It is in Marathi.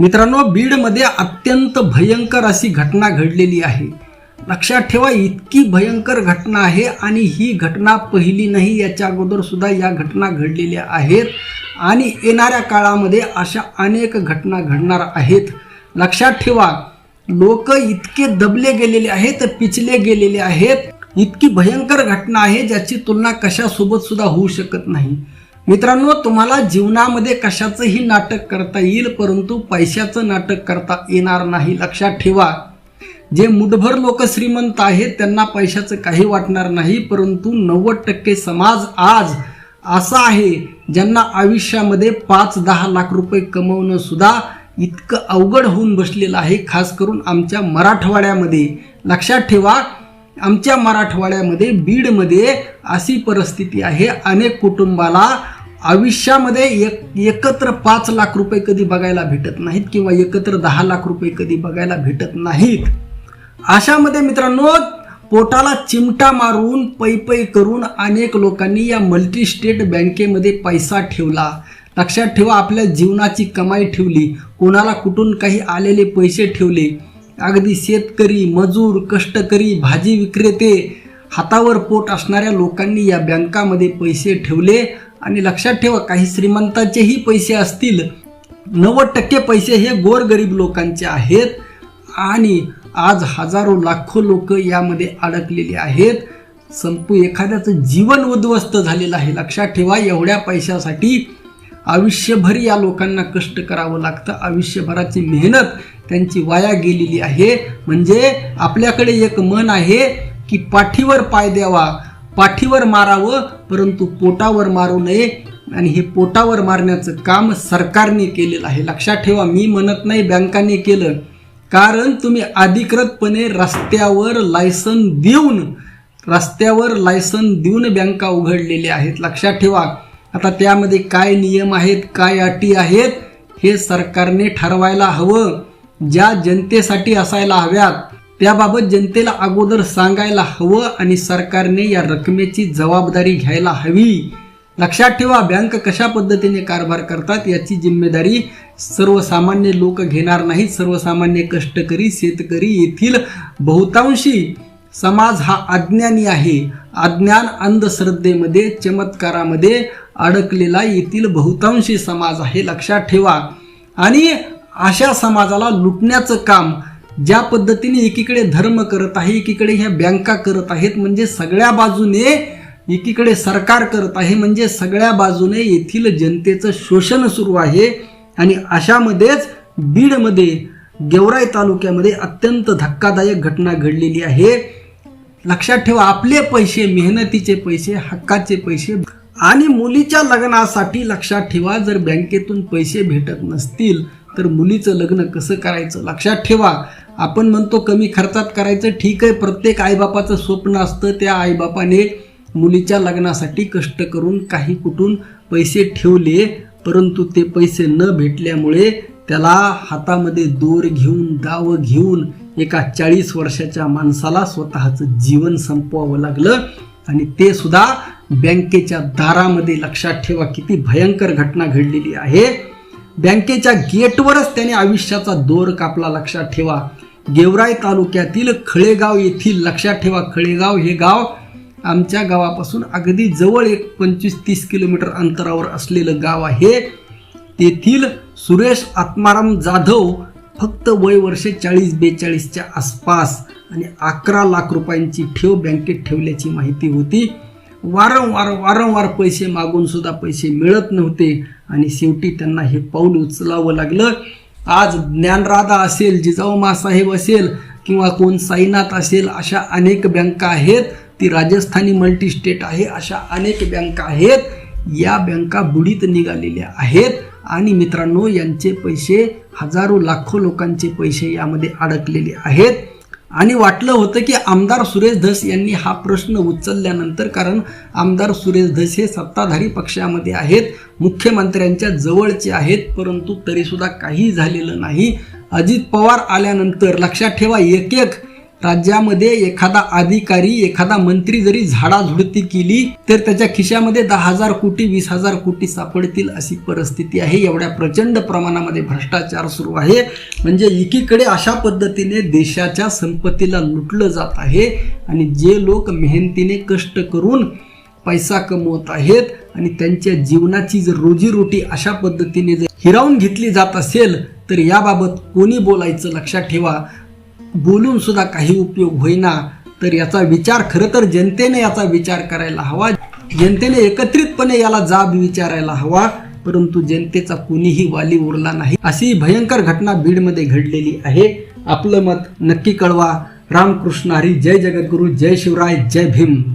मित्रांनो बीडमध्ये अत्यंत भयंकर अशी घटना घडलेली आहे. लक्षात ठेवा इतकी भयंकर घटना आहे आणि ही घटना पहिली नाही याच्या अगोदर सुद्धा या घटना घडलेल्या आहेत. आणि येणाऱ्या काळामध्ये अशा अनेक घटना घडणार आहेत. लक्षात ठेवा लोक इतके दबले गेलेले आहेत पिचले गेलेले आहेत. इतकी भयंकर घटना आहे ज्याची तुलना कशासोबत सुद्धा होऊ शकत नाही. मित्रांनो तुम्हाला जीवनामध्ये कशाचंही नाटक करता येईल परंतु पैशाचं नाटक करता येणार नाही. लक्षात ठेवा. जे मुठभर लोक श्रीमंत आहेत त्यांना पैशाचं काही वाटणार नाही परंतु नव्वद टक्के समाज आज असा आहे ज्यांना आयुष्यामध्ये पाच दहा लाख रुपये कमवणं सुद्धा इतकं अवघड होऊन बसलेलं आहे खास करून आमच्या मराठवाड्यामध्ये. लक्षात ठेवा आमच्या मराठवाड्यामध्ये बीडमध्ये अशी परिस्थिती आहे. अनेक कुटुंबाला आयुष्यामध्ये एक एकत्र पाच लाख रुपये कधी बघायला भेटत नाहीत किंवा एकत्र दहा लाख रुपये कधी बघायला भेटत नाहीत. अशामध्ये मित्रांनो पोटाला चिमटा मारून पै पै करून अनेक लोकांनी या मल्टी स्टेट बँकेमध्ये पैसा ठेवला. लक्षात ठेवा आपल्या जीवनाची कमाई ठेवली. कोणाला कुठून काही आलेले पैसे ठेवले? अगदी शेतकरी मजूर कष्टकरी भाजी विक्रेते हातावर पोट असणाऱ्या लोकांनी या बँकामध्ये पैसे ठेवले. आणि लक्षात ठेवा काही श्रीमंतांचेही पैसे असतील. नव्वद टक्के पैसे हे गोरगरीब लोकांचे आहेत. आणि आज हजारो लाखो लोक यामध्ये अडकलेले आहेत. संपू एखाद्याचं जीवन उद्ध्वस्त झालेलं आहे. लक्षात ठेवा एवढ्या पैशासाठी आयुष्यभर या लोकांना कष्ट करावं लागतं. आयुष्यभराची मेहनत त्यांची वाया गेलेली आहे. म्हणजे आपल्याकडे एक मन आहे की पाठीवर पाय द्यावा. पाठीवर मारावं परंतु पोटावर मारू नये. आणि हे पोटावर मारण्याचं काम सरकारने केलेलं आहे. लक्षात ठेवा मी म्हणत नाही बँकाने केलं. कारण तुम्ही अधिकृतपणे रस्त्यावर लायसन देऊन रस्त्यावर लायसन देऊन बँका उघडलेल्या आहेत. लक्षात ठेवा. आता त्यामध्ये काय नियम आहेत काय अटी आहेत हे सरकारने ठरवायला हवं. ज्या जनतेसाठी असायला हव्यात त्याबाबत जनतेला अगोदर सांगायला हवं आणि सरकारने या रकमेची जबाबदारी घ्यायला हवी. लक्षात ठेवा बँक कशा पद्धतीने कारभार करतात याची जिम्मेदारी सर्वसामान्य लोक घेणार नाहीत. सर्वसामान्य कष्टकरी शेतकरी येथील बहुतांशी समाज हा अज्ञानी आहे. अज्ञान अंधश्रद्धेमध्ये चमत्कारामध्ये अडकलेला येथील बहुतांशी समाज आहे. लक्षात ठेवा. आणि अशा समाजाला लुटण्याचं काम ज्या पद्धतीने एकीकडे धर्म करत आहे एकीकडे ह्या बँका करत आहेत म्हणजे सगळ्या बाजूने एकीकडे सरकार करत आहे म्हणजे सगळ्या बाजूने येथील जनतेचं शोषण सुरू आहे. आणि अशामध्येच बीडमध्ये गेवराई तालुक्यामध्ये अत्यंत धक्कादायक घटना घडलेली आहे. लक्षात ठेवा आपले पैसे मेहनतीचे पैसे हक्काचे पैसे आणि मुलीच्या लग्नासाठी लक्षात ठेवा जर बँकेतून पैसे भेटत नसतील तर मुलीचं लग्न कसं करायचं? लक्षात ठेवा आपण म्हणतो कमी खर्चात करायचं ठीक आहे प्रत्येक आईबापाचं स्वप्न असतं त्या आईबापाने मुलीच्या लग्नासाठी कष्ट करून काही कुठून पैसे ठेवले परंतु ते पैसे न भेटल्यामुळे त्याला हातामध्ये दोर घेऊन दाव घेऊन एका चाळीस वर्षाच्या माणसाला स्वतःचं जीवन संपवावं लागलं. आणि ते सुद्धा बँकेच्या दारामध्ये लक्षात ठेवा किती भयंकर घटना घडलेली आहे. बँकेच्या गेटवरच त्याने आयुष्याचा दोर कापला लक्षात ठेवा. गेवराई तालुक्यातील खळेगाव येथील लक्षात ठेवा खळेगाव हे गाव आमच्या गावापासून अगदी जवळ एक पंचवीस तीस किलोमीटर अंतरावर असलेलं गाव आहे. तेथील सुरेश आत्माराम जाधव फक्त वय वर्षे चाळीस बेचाळीसच्या आसपास आणि अकरा लाख रुपयांची ठेव बँकेत ठेवल्याची माहिती होती. वारंवार वारंवार पैसे मागून सुद्धा पैसे मिळत नव्हते आणि शेवटी त्यांना हे पाऊल उचलावं लागलं. आज ज्ञानराधा असेल जिजाऊ मासाहेब असेल किंवा कोण साईनाथ असेल अशा अनेक बँका आहेत. ती राजस्थानी मल्टी स्टेट आहे अशा अनेक बँका आहेत. या बँका बुडीत निघालेल्या आहेत. आणि मित्रांनो यांचे पैसे हजारो लाखो लोकांचे पैसे यामध्ये अडकलेले आहेत. आणि वाटलं होतं की आमदार सुरेश धस यांनी हा प्रश्न उचलल्यानंतर कारण आमदार सुरेश धस हे सत्ताधारी पक्षामध्ये आहेत मुख्यमंत्र्यांच्या जवळचे आहेत परंतु तरीसुद्धा काही झालेलं नाही. अजित पवार आल्यानंतर लक्षात ठेवा एक एक राज्यामध्ये एखादा अधिकारी एखादा मंत्री जरी झाडाझुडती केली तर त्याच्या खिशामध्ये दहा हजार कोटी वीस हजार कोटी सापडतील अशी परिस्थिती आहे. एवढ्या प्रचंड प्रमाणामध्ये भ्रष्टाचार सुरू आहे. म्हणजे एकीकडे अशा पद्धतीने देशाच्या संपत्तीला लुटलं जात आहे आणि जे लोक मेहनतीने कष्ट करून पैसा कमवत आहेत आणि त्यांच्या जीवनाची जर रोजीरोटी अशा पद्धतीने जर हिरावून घेतली जात असेल तर याबाबत कोणी बोलायचं लक्षात ठेवा. बोलून सुद्धा काही उपयोग होईना तर याचा विचार खरं तर जनतेने याचा विचार करायला हवा. जनतेने एकत्रितपणे याला जाब विचारायला हवा परंतु जनतेचा कुणीही वाली उरला नाही. अशी भयंकर घटना बीडमध्ये घडलेली आहे. आपलं मत नक्की कळवा. रामकृष्ण हरी जय जगद्गुरू जय शिवराय जय भीम.